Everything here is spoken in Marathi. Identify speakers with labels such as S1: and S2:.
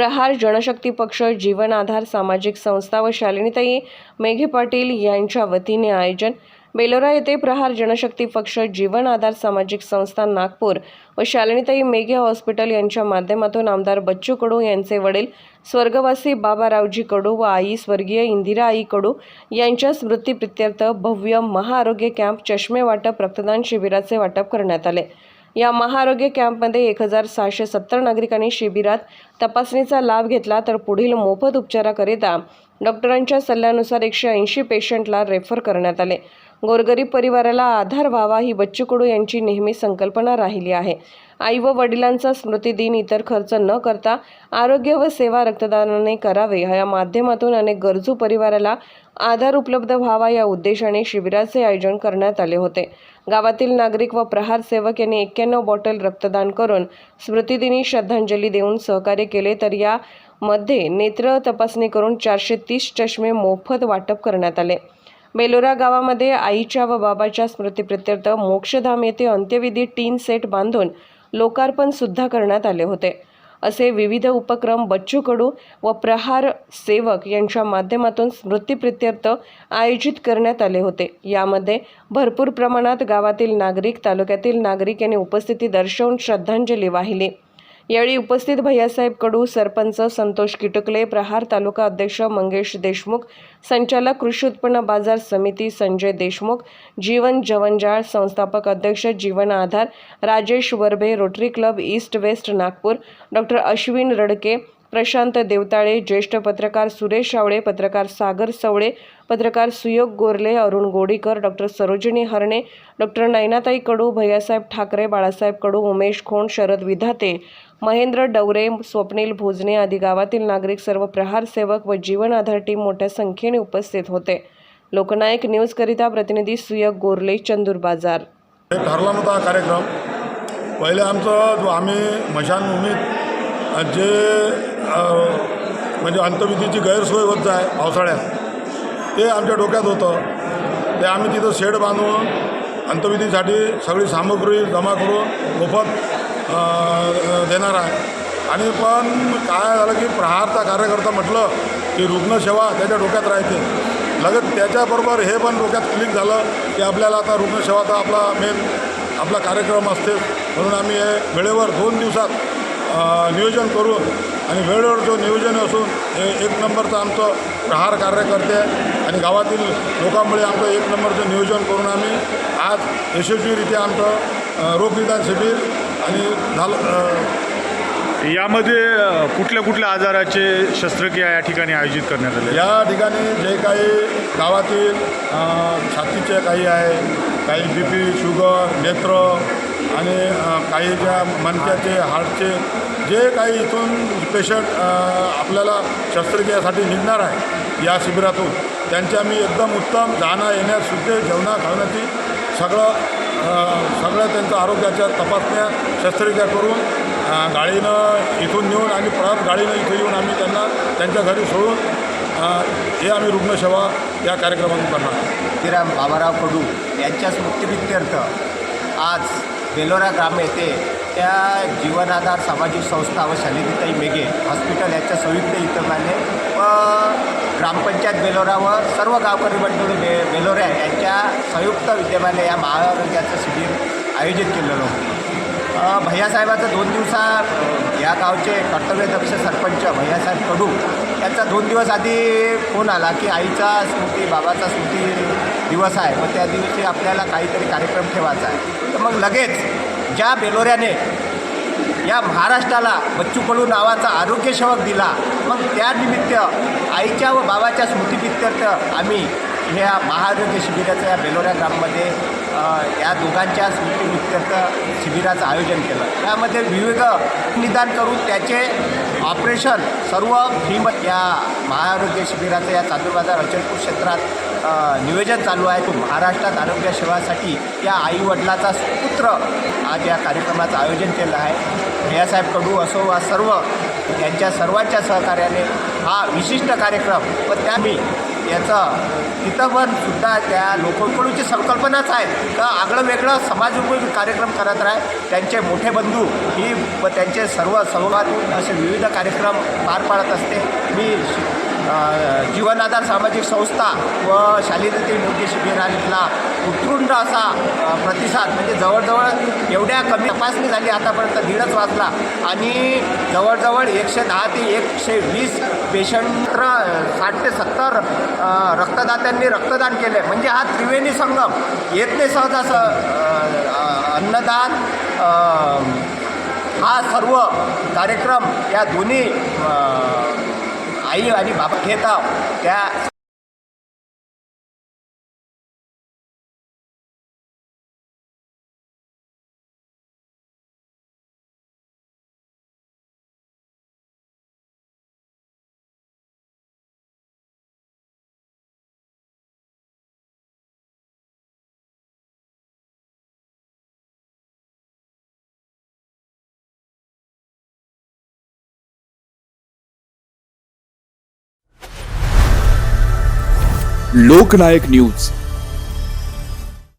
S1: प्रहार जनशक्ती पक्ष जीवन आधार सामाजिक संस्था व शालिनीताई मेघे पाटील यांच्या वतीने आयोजन. बेलोरा येथे प्रहार जनशक्ती पक्ष जीवन आधार सामाजिक संस्था नागपूर व शालिनीताई मेघे हॉस्पिटल यांच्या माध्यमातून आमदार बच्चू कडू यांचे वडील स्वर्गवासी बाबारावजी कडू व आई स्वर्गीय इंदिरा आई कडू यांच्या स्मृतीप्रित्यर्थ भव्य महाआरोग्य कॅम्प चष्मे वाटप रक्तदान शिबिराचे वाटप करण्यात आले. या महाआरोग्य कॅम्पमध्ये एक हजार सहाशे सत्तर नागरिकांनी शिबिरात तपासणीचा लाभ घेतला तर पुढील मोफत उपचाराकरिता डॉक्टरांच्या सल्ल्यानुसार एकशे ऐंशी पेशंटला रेफर करण्यात आले. गोरगरीब परिवाराला आधार व्हावा ही बच्चू कडू यांची नेहमी संकल्पना राहिली आहे. आई व वडिलांचा स्मृतिदिन इतर खर्च न करता आरोग्य व सेवा रक्तदानाने करावे या माध्यमातून अनेक गरजू परिवाराला आधार उपलब्ध व्हावा या उद्देशाने शिबिराचे आयोजन करण्यात आले होते. गावातील नागरिक व प्रहार सेवक यांनी एक्क्याण्णव बॉटल रक्तदान करून स्मृतिदिनी श्रद्धांजली देऊन सहकार्य केले तर या मध्ये नेत्र तपासणी करून चारशे तीस चष्मे मोफत वाटप करण्यात आले. बेलोरा गावामध्ये आईच्या व बाबाच्या स्मृतीप्रित्यर्थ मोक्षधाम येथे अंत्यविधी टीन सेट बांधून लोकार्पण सुद्धा करण्यात आले होते. असे विविध उपक्रम बच्चू कडू व प्रहार सेवक यांच्या माध्यमातून स्मृतीप्रित्यर्थ आयोजित करण्यात आले होते. यामध्ये भरपूर प्रमाणात गावातील नागरिक तालुक्यातील नागरिक यांनी उपस्थिती दर्शवून श्रद्धांजली वाहिली. यावेळी उपस्थित भैयासाहेब कडू सरपंच संतोष किटकले प्रहार तालुका अध्यक्ष मंगेश देशमुख संचालक कृषी उत्पन्न बाजार समिती संजय देशमुख जीवन जवंजाळ संस्थापक अध्यक्ष Jeevan Aadhar Rajesh Varbe Rotary Club East West Nagpur doctor Ashwin Radke Prashant Devtale ज्येष्ठ पत्रकार सुरेश शावळे पत्रकार सागर सवळे पत्रकार सुयोग गोरले अरुण गोडीकर डॉक्टर सरोजिनी हरणे डॉक्टर नयनाताई कडू भैयासाहेब ठाकरे बाळासाहेब कडू उमेश खोंड शरद विधाते महेंद्र डवरे स्वप्नील भोजने आदी गावातील नागरिक सर्व प्रहार सेवक व जीवन आधार टीम मोठ्या संख्येने उपस्थित होते. लोकनायक न्यूजकरिता प्रतिनिधी सुयोग गोरले चंदूर बाजार.
S2: ठरला नव्हता कार्यक्रम. पहिले आमचं जो आम्ही मशानभूमीत जे म्हणजे अंतविधीची गैरसोय होत आहे पावसाळ्यात. ते आमच्या डोक्यात होतं. ते आम्ही तिथं शेड बांधून अंतविधीसाठी सगळी सामग्री जमा करून मोफत देणार आहे. आणि पण काय झालं की प्रहारचा कार्यकर्ता म्हटलं की रुग्णसेवा त्याच्या डोक्यात राहते लगेच त्याच्याबरोबर हे पण डोक्यात क्लिक झालं की आपल्याला आता रुग्णसेवाचा आपला मेन आपला कार्यक्रम असते. म्हणून आम्ही हे वेळेवर दोन दिवसात नियोजन करून आणि वेळेवर जो नियोजन असून हे एक नंबरचं आमचं प्रहार कार्यकर्ते आहे आणि गावातील लोकांमुळे आमचं एक नंबरचं नियोजन करून आम्ही आज यशस्वीरित्या आमचं रोगनिदान शिबिर आणि झालं
S3: यामध्ये कुठल्या कुठल्या आजाराचे शस्त्रक्रिया या ठिकाणी आयोजित करण्यात आले?
S2: या ठिकाणी जे काही गावातील छातीचे काही आहे काही बी पी शुगर नेत्र आणि काही ज्या मणक्याचे हार्टचे जे काही इथून पेशंट आपल्याला शस्त्रक्रियासाठी निघणार आहे या शिबिरातून त्यांची आम्ही एकदम उत्तम जाणं येण्यास सुद्धा जेवणा खावण्याची सगळं सगळं सगळ्या त्यांचं आरोग्याच्या तपासण्या शस्त्रक्रिया करून गाडीनं इथून नेऊन आणि परत गाडीनं इथं येऊन आम्ही त्यांना त्यांच्या घरी सोडून हे आम्ही रुग्णसेवा या कार्यक्रमातून करणार
S4: श्रीराम बाबाराव कडू यांच्या स्मृतिप्रित्यर्थ आज बेलोरा ग्राम येथे त्या जीवनाधार सामाजिक संस्था व शालिनीताई मेघे हॉस्पिटल याच्या संयुक्त विद्यमाने व ग्रामपंचायत बेलोरा व सर्व गावकरी मंडळी बे बेलोऱ्या यांच्या संयुक्त विद्यमाने या महाआरोग्याचं शिबिर आयोजित केलेलं होतं. भैयासाहेबाचं दोन दिवसा या गावचे कर्तव्यदक्ष सरपंच भैयासाहेब कडू यांचा दोन दिवस आधी फोन आला की आईचा स्मृती बाबाचा स्मृती दिवस आहे मग त्या दिवशी आपल्याला काहीतरी कार्यक्रम ठेवायचा आहे. तर मग लगेच ज्या बेलोऱ्याने या महाराष्ट्राला बच्चू कडू नावाचा आरोग्यसेवक दिला मग त्यानिमित्त आईच्या व बाबाच्या स्मृतीप्रित्यर्थ आम्ही ह्या महाआरोग्य शिबिराचं या बेलोऱ्या ग्राममध्ये या दोघांच्या स्मृतीप्रित्यर्थ शिबिराचं आयोजन केलं. त्यामध्ये विविध निदान करून त्याचे ऑपरेशन सर्व भीम या महाआरोग्य शिबिराचं या चांदूरबाजार अचलपूर क्षेत्रात नियोजन चालू आहे. तो महाराष्ट्रात आरोग्य सेवासाठी या आईवडिलाचा सुपुत्र आज या कार्यक्रमाचं आयोजन केलं आहे. भैयासाहेब कडू असो वा सर्व यांच्या सर्वांच्या सहकार्याने हा विशिष्ट कार्यक्रम व त्या मी याचं तिथं पण सुद्धा त्या लोककडूची संकल्पनाच आहे. का आगळं वेगळं समाजोपयोगी कार्यक्रम करत राहे. त्यांचे मोठे बंधू ही व त्यांचे सर्व सहभाग असे विविध कार्यक्रम पार पाडत असते. मी जीवनाधार सामाजिक संस्था व शालीनती मुख्य शिबिराला उत्कृष्ट असा प्रतिसाद म्हणजे जवळजवळ एवढ्या कमी तपासणी झाली आतापर्यंत दीडच वाजला. आणि जवळजवळ एकशे दहा ते एकशे वीस पेशंट साठ ते सत्तर रक्तदात्यांनी रक्तदान केले म्हणजे हा त्रिवेणी संगम येत नाही सहज अन्नदान हा सर्व कार्यक्रम या दोन्ही Ayolah ni bapak kita ya.
S5: Loknayak news.